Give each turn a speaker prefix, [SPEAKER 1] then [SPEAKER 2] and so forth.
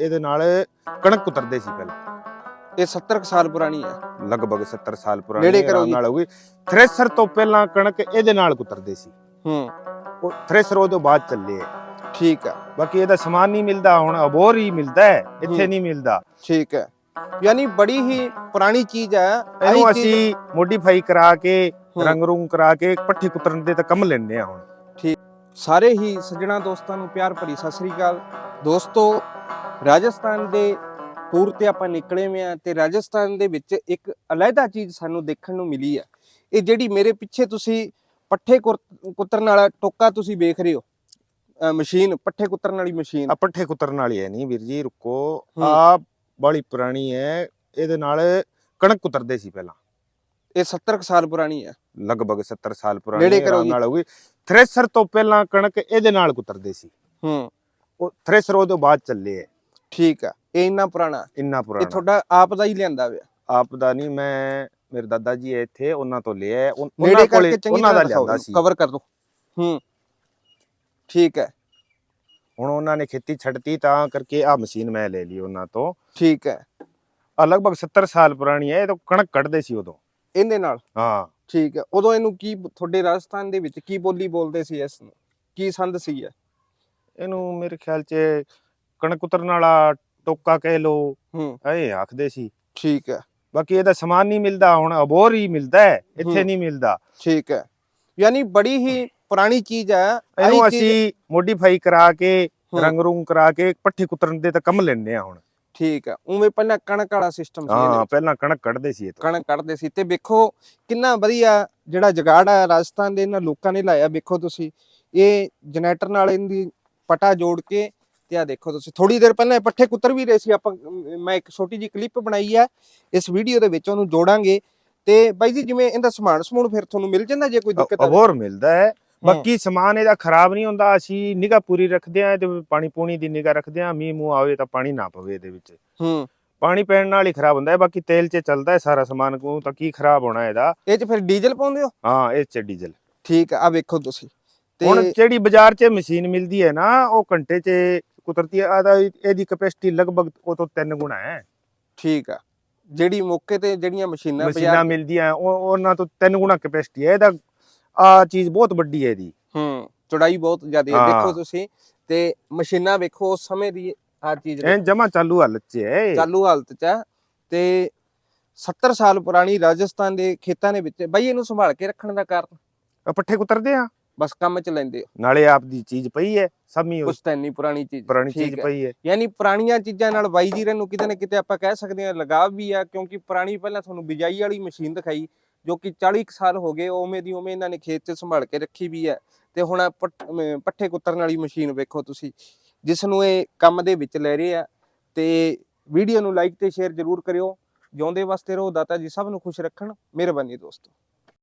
[SPEAKER 1] ਇਹਦੇ ਨਾਲ ਕਣਕ ਕੁਤਰਦੇ ਸੀ ਪਹਿਲਾਂ।
[SPEAKER 2] ਇਹ 70 ਕੁ ਸਾਲ ਪੁਰਾਣੀ ਹੈ।
[SPEAKER 1] ਲਗਭਗ 70 ਸਾਲ ਪੁਰਾਣੀ
[SPEAKER 2] ਨੇੜੇ ਕਰੋ ਜੀ।
[SPEAKER 1] ਨਾਲ ਹੋਊਗੀ ਥ੍ਰੈਸ਼ਰ ਤੋਂ ਪਹਿਲਾਂ ਕਣਕ ਇਹਦੇ ਨਾਲ ਕੁਤਰਦੇ ਸੀ।
[SPEAKER 2] ਹੂੰ।
[SPEAKER 1] ਉਹ ਥ੍ਰੈਸ਼ਰ ਉਹਦੇ ਬਾਅਦ ਚੱਲੇ
[SPEAKER 2] ਠੀਕ ਹੈ।
[SPEAKER 1] ਬਾਕੀ ਇਹਦਾ ਸਮਾਨ ਨਹੀਂ ਮਿਲਦਾ ਹੁਣ ਅਬੋਰ ਹੀ ਮਿਲਦਾ ਹੈ ਇੱਥੇ
[SPEAKER 2] ਹੂੰ।
[SPEAKER 1] ਨਹੀਂ ਮਿਲਦਾ।
[SPEAKER 2] ਠੀਕ ਹੈ। ਯਾਨੀ ਬੜੀ ਹੀ ਪੁਰਾਣੀ ਚੀਜ਼ ਹੈ।
[SPEAKER 1] ਇਹਨੂੰ
[SPEAKER 2] ਚੀਜ਼-
[SPEAKER 1] ਅਸੀਂ ਮੋਡੀਫਾਈ ਕਰਾ ਕੇ
[SPEAKER 2] ਹੂੰ।
[SPEAKER 1] ਰੰਗ ਰੂੰਗ ਕਰਾ ਕੇ ਪੱਠੇ ਕੁਤਰਨ ਦੇ ਤਾਂ ਕੰਮ ਲੈਣੇ ਆ ਹੁਣ।
[SPEAKER 2] ਸਾਰੇ ਹੀ ਸੱਜਣਾ ਦੋਸਤਾਂ ਨੂੰ ਪਿਆਰ ਭਰੀ ਸਤਿ ਸ੍ਰੀ ਅਕਾਲ। ਦੋਸਤੋ ਰਾਜਸਥਾਨ ਦੇ ਟੂਰ ਤੇ ਆਪਾਂ ਨਿਕਲੇ ਹੋਏ ਆ ਤੇ ਰਾਜਸਥਾਨ ਦੇ ਵਿੱਚ ਇੱਕ ਅਲੱਗਾ ਚੀਜ਼ ਸਾਨੂੰ ਦੇਖਣ ਨੂੰ ਮਿਲੀ ਹੈ। ਇਹ ਜਿਹੜੀ ਮੇਰੇ ਪਿੱਛੇ ਤੁਸੀਂ ਪੱਠੇ ਕੁਤਰਨ ਵਾਲਾ ਟੋਕਾ ਤੁਸੀਂ ਵੇਖ ਰਹੇ ਹੋ ਮਸ਼ੀਨ ਪੱਠੇ ਕੁਤਰਨ ਵਾਲੀ ਮਸ਼ੀਨ।
[SPEAKER 1] ਆ ਪੱਠੇ ਕੁਤਰਨ ਵਾਲੀ ਹੈ ਨਹੀਂ ਵੀਰ ਜੀ ਰੁਕੋ।
[SPEAKER 2] ਹੂੰ।
[SPEAKER 1] ਆ ਬੜੀ ਪੁਰਾਣੀ ਹੈ ਇਹਦੇ ਨਾਲ ਕਣਕ ਕੁਤਰਦੇ ਸੀ ਪਹਿਲਾਂ।
[SPEAKER 2] ਇਹ 70 ਕੁ ਸਾਲ ਪੁਰਾਣੀ ਹੈ।
[SPEAKER 1] ਲਗਭਗ 70 ਸਾਲ ਪੁਰਾਣੀ
[SPEAKER 2] ਜੀ।
[SPEAKER 1] ਨਾਲ ਹੋਊਗੀ। ਥ੍ਰੈਸ਼ਰ ਤੋਂ ਪਹਿਲਾਂ ਕਣਕ ਇਹਦੇ ਨਾਲ ਕੁਤਰਦੇ ਸੀ।
[SPEAKER 2] ਹੂੰ।
[SPEAKER 1] ਉਹ ਥ੍ਰੈਸ਼ਰ ਉਹਦੇ ਬਾਅਦ ਚੱਲੇ ਹੈ।
[SPEAKER 2] ਠੀਕ ਆ ਇਹ ਇੰਨਾ ਪੁਰਾਣਾ?
[SPEAKER 1] ਇੰਨਾ
[SPEAKER 2] ਇਹ
[SPEAKER 1] ਪੁਰਾਣਾ।
[SPEAKER 2] ਤੁਹਾਡਾ ਆਪ ਦਾ ਹੀ ਲਿਆਂਦਾ ਹੋਇਆ?
[SPEAKER 1] ਆਪ ਦਾ ਨਹੀਂ ਮੈਂ ਮੇਰੇ ਦਾਦਾ ਜੀ ਹੈ ਇੱਥੇ ਉਹਨਾਂ ਤੋਂ ਲਿਆ ਹੈ। ਉਨ-
[SPEAKER 2] ਨੇੜੇ
[SPEAKER 1] ਉਹਨਾਂ ਕੋਲੇ
[SPEAKER 2] ਕਰਕੇ ਚੰਗੀ
[SPEAKER 1] ਉਹਨਾਂ ਦਾ ਲਿਆਂਦਾ ਸੀ।
[SPEAKER 2] ਕਵਰ ਕਰ ਦੋ। ਹੂੰ। ਠੀਕ ਹੈ।
[SPEAKER 1] ਹੁਣ ਉਹਨਾਂ ਨੇ ਖੇਤੀ ਛੱਡਤੀ ਤਾਂ ਕਰਕੇ ਆ ਮਸ਼ੀਨ ਮੈਂ ਲੈ ਲਈ ਉਹਨਾਂ ਤੋਂ।
[SPEAKER 2] ਠੀਕ ਹੈ।
[SPEAKER 1] ਆ ਲਗਭਗ 70 ਸਾਲ ਪੁਰਾਣੀ ਹੈ ਇਹ ਤਾਂ ਕਣਕ ਕੱਢਦੇ ਸੀ ਉਦੋਂ।
[SPEAKER 2] ਇਹਦੇ ਨਾਲ?
[SPEAKER 1] ਹਾਂ।
[SPEAKER 2] ਠੀਕ ਹੈ। ਉਦੋਂ ਇਹਨੂੰ ਕੀ ਤੁਹਾਡੇ ਰਾਜਸਥਾਨ ਦੇ ਵਿੱਚ ਕੀ ਬੋਲੀ ਬੋਲਦੇ ਸੀ ਇਸ ਨੂੰ? ਕੀ ਸੰਦ ਸੀ ਇਹ?
[SPEAKER 1] ਇਹਨੂੰ ਮੇਰੇ ਖਿਆਲ 'ਚ ਕਣਕ ਉਤਰਨ ਵਾਲਾ ਟੋਕਾ ਕਹਿ ਲੋ
[SPEAKER 2] ਹੂੰ।
[SPEAKER 1] ਇਹ ਆਖਦੇ ਸੀ।
[SPEAKER 2] ਠੀਕ ਹੈ।
[SPEAKER 1] ਬਾਕੀ ਇਹਦਾ ਸਮਾਨ ਨਹੀਂ ਮਿਲਦਾ ਹੁਣ ਅਬੋਰ ਹੀ ਮਿਲਦਾ ਹੈ ਇੱਥੇ। ਨਹੀਂ ਮਿਲਦਾ।
[SPEAKER 2] ਠੀਕ ਹੈ। ਯਾਨੀ ਬੜੀ ਹੀ ਪੁਰਾਣੀ ਚੀਜ਼ ਹੈ
[SPEAKER 1] ਇਹਨੂੰ ਅਸੀਂ ਮੋਡੀਫਾਈ ਕਰਾ ਕੇ ਰੰਗ ਰੂੰਗ ਕਰਾ ਕੇ ਪੱਠੇ ਕੁਤਰਨ ਦੇ ਤਾਂ ਕੰਮ ਲੈਣੇ ਆ ਹੁਣ।
[SPEAKER 2] ਠੀਕ ਹੈ। ਉਵੇਂ ਪਹਿਲਾਂ ਕਣਕ ਵਾਲਾ ਸਿਸਟਮ ਸੀ
[SPEAKER 1] ਹਾਂ। ਪਹਿਲਾਂ ਕਣਕ ਕੱਢਦੇ ਸੀ ਇਹ ਤੋਂ।
[SPEAKER 2] ਕਣਕ ਕੱਢਦੇ ਸੀ। ਤੇ ਵੇਖੋ ਕਿੰਨਾ ਵਧੀਆ ਜਿਹੜਾ ਜਗਾੜ ਆ ਰਾਜਸਥਾਨ ਦੇ ਇਹਨਾਂ ਲੋਕਾਂ ਨੇ ਲਾਇਆ। ਵੇਖੋ ਤੁਸੀਂ ਇਹ ਜਨਰੇਟਰ ਨਾਲ ਇਹਦੀ ਪਟਾ ਜੋੜ ਕੇ ਤੇ ਆ ਦੇਖੋ ਤੁਸੀਂ ਥੋੜੀ ਦੇਰ ਪਹਿਲਾਂ ਇਹ ਪੱਠੇ ਕੁੱਤਰ ਵੀ ਰਹੇ ਸੀ ਆਪਾਂ ਮੈਂ ਇੱਕ ਛੋਟੀ ਜਿਹੀ ਕਲਿੱਪ ਬਣਾਈ ਹੈ ਇਸ ਵੀਡੀਓ ਦੇ ਵਿੱਚ ਉਹਨੂੰ ਜੋੜਾਂਗੇ ਤੇ ਬਾਈ ਜੀ ਜਿਵੇਂ ਇਹਦਾ ਸਮਾਨ ਸਮੂਨ ਫਿਰ ਤੁਹਾਨੂੰ ਮਿਲ ਜਾਂਦਾ ਜੇ ਕੋਈ ਦਿੱਕਤ
[SPEAKER 1] ਅਬੋਰ ਮਿਲਦਾ ਹੈ ਬਾਕੀ ਸਮਾਨ ਇਹਦਾ ਖਰਾਬ ਨਹੀਂ ਹੁੰਦਾ ਅਸੀਂ ਨਿਗਾ ਪੂਰੀ ਰੱਖਦੇ ਆ ਤੇ ਪਾਣੀ ਪੂਣੀ ਦੀ ਨਿਗਾ ਰੱਖਦੇ ਆ ਮੀਂਹ ਮੂੰਹ ਆਵੇ ਤਾਂ ਪਾਣੀ ਨਾ ਪਵੇ ਇਹਦੇ ਵਿੱਚ।
[SPEAKER 2] ਹੂੰ।
[SPEAKER 1] ਪਾਣੀ ਪੈਣ ਨਾਲ ਹੀ ਖਰਾਬ ਹੁੰਦਾ ਹੈ ਬਾਕੀ ਤੇਲ 'ਚ ਚੱਲਦਾ ਹੈ ਸਾਰਾ ਸਮਾਨ ਕੋ ਤਾਂ ਕੀ ਖਰਾਬ ਹੋਣਾ ਇਹਦਾ।
[SPEAKER 2] ਇਹ ਚ ਫਿਰ ਡੀਜ਼ਲ ਪਾਉਂਦੇ ਹੋ?
[SPEAKER 1] ਹਾਂ ਇਹ 'ਚ ਡੀਜ਼ਲ।
[SPEAKER 2] ਠੀਕ ਆ ਵੇਖੋ ਤੁਸੀਂ
[SPEAKER 1] ਹੁਣ ਜਿਹੜੀ ਬਾਜ਼ਾਰ 'ਚ ਮਸ਼ੀਨ ਮਿਲਦੀ ਹੈ ਨਾ ਉਹ ਘੰਟੇ 'ਚ ਕੁਤਰਤੀ ਹੈ ਆਦਾ ਇਹਦੀ ਕੈਪੈਸਿਟੀ ਲਗਭਗ ਉਹ ਤੋਂ ਤਿੰਨ ਗੁਣਾ ਹੈ।
[SPEAKER 2] ਠੀਕ ਆ। ਜਿਹੜੀ ਮੌਕੇ ਤੇ ਜਿਹੜੀਆਂ ਮਸ਼ੀਨਾਂ
[SPEAKER 1] ਮਸ਼ੀਨਾਂ ਮਿਲਦੀਆਂ ਉਹ ਉਹਨਾਂ ਤੋਂ ਤਿੰਨ ਗੁਣਾ ਕੈਪੈਸਿਟੀ ਹੈ। ਇਹਦਾ ਆ ਚੀਜ਼ ਬਹੁਤ ਵੱਡੀ ਹੈ ਇਹਦੀ।
[SPEAKER 2] ਹੂੰ ਚੌੜਾਈ ਬਹੁਤ ਜ਼ਿਆਦਾ ਹੈ। ਦੇਖੋ ਤੁਸੀਂ ਤੇ ਮਸ਼ੀਨਾਂ ਵੇਖੋ ਉਸ ਸਮੇਂ ਦੀ ਆ ਚੀਜ਼
[SPEAKER 1] ਐ ਜਮਾ ਚਾਲੂ ਹਾਲਤ 'ਚ ਹੈ।
[SPEAKER 2] ਚਾਲੂ ਹਾਲਤ 'ਚ ਹੈ ਤੇ 70 ਸਾਲ ਪੁਰਾਣੀ ਰਾਜਸਥਾਨ ਦੇ ਖੇਤਾਂ ਦੇ ਵਿੱਚ ਬਈ ਇਹਨੂੰ ਸੰਭਾਲ ਕੇ ਰੱਖਣ ਦਾ ਕਾਰਨ।
[SPEAKER 1] ਪੱਠੇ ਕੁਤਰਦੇ ਆ।
[SPEAKER 2] ਬਸ ਕੰਮ 'ਚ ਲੈਂਦੇ ਹੋ।
[SPEAKER 1] ਨਾਲੇ ਆਪ ਦੀ ਚੀਜ਼ ਪਈ ਹੈ ਸਮੀ
[SPEAKER 2] ਤਾਂ ਇੰਨੀ ਪੁਰਾਣੀ ਚੀਜ਼।
[SPEAKER 1] ਪੁਰਾਣੀ
[SPEAKER 2] ਠੀਕ
[SPEAKER 1] ਚੀਜ਼
[SPEAKER 2] ਹੈ।
[SPEAKER 1] ਪਈ ਹੈ।
[SPEAKER 2] ਯਾਨੀ ਪੁਰਾਣੀਆਂ ਚੀਜ਼ਾਂ ਨਾਲ ਬਾਈ ਜੀਰਨ ਨੂੰ ਕਿਤੇ ਨਾ ਕਿਤੇ ਆਪਾਂ ਕਹਿ ਸਕਦੇ ਹਾਂ ਲਗਾਵ ਵੀ ਆ ਕਿਉਂਕਿ ਪੁਰਾਣੀ ਪਹਿਲਾਂ ਤੁਹਾਨੂੰ ਬਿਜਾਈ ਵਾਲੀ ਮਸ਼ੀਨ ਦਿਖਾਈ ਜੋ ਕਿ 40 ਕੁ ਸਾਲ ਹੋ ਗਏ ਉਵੇਂ ਦੀ ਉਵੇਂ ਇਹਨਾਂ ਨੇ ਖੇਤ 'ਚ ਸੰਭਾਲ ਕੇ ਰੱਖੀ ਵੀ ਹੈ। ਤੇ ਹੁਣ ਆਹ ਪੱਠ- ਅਮ ਪੱਠੇ ਕੁੱਤਰਨ ਵਾਲੀ ਮਸ਼ੀਨ ਵੇਖੋ ਤੁਸੀਂ ਜਿਸ ਨੂੰ ਇਹ ਕੰਮ ਦੇ ਵਿੱਚ ਲੈ ਰਹੇ ਆ। ਤੇ ਵੀਡੀਓ ਨੂੰ ਲਾਈਕ ਤੇ ਸ਼ੇਅਰ ਜ਼ਰੂਰ ਕਰਿਓ। ਜਿਉਂਦੇ ਵਾਸਤੇ ਰਹੋ ਦਾਤਾ ਜੀ ਸਭ ਨੂੰ ਖੁਸ਼ ਰੱਖਣ। ਮਿਹਰਬਾਨੀ ਦੋਸਤੋ।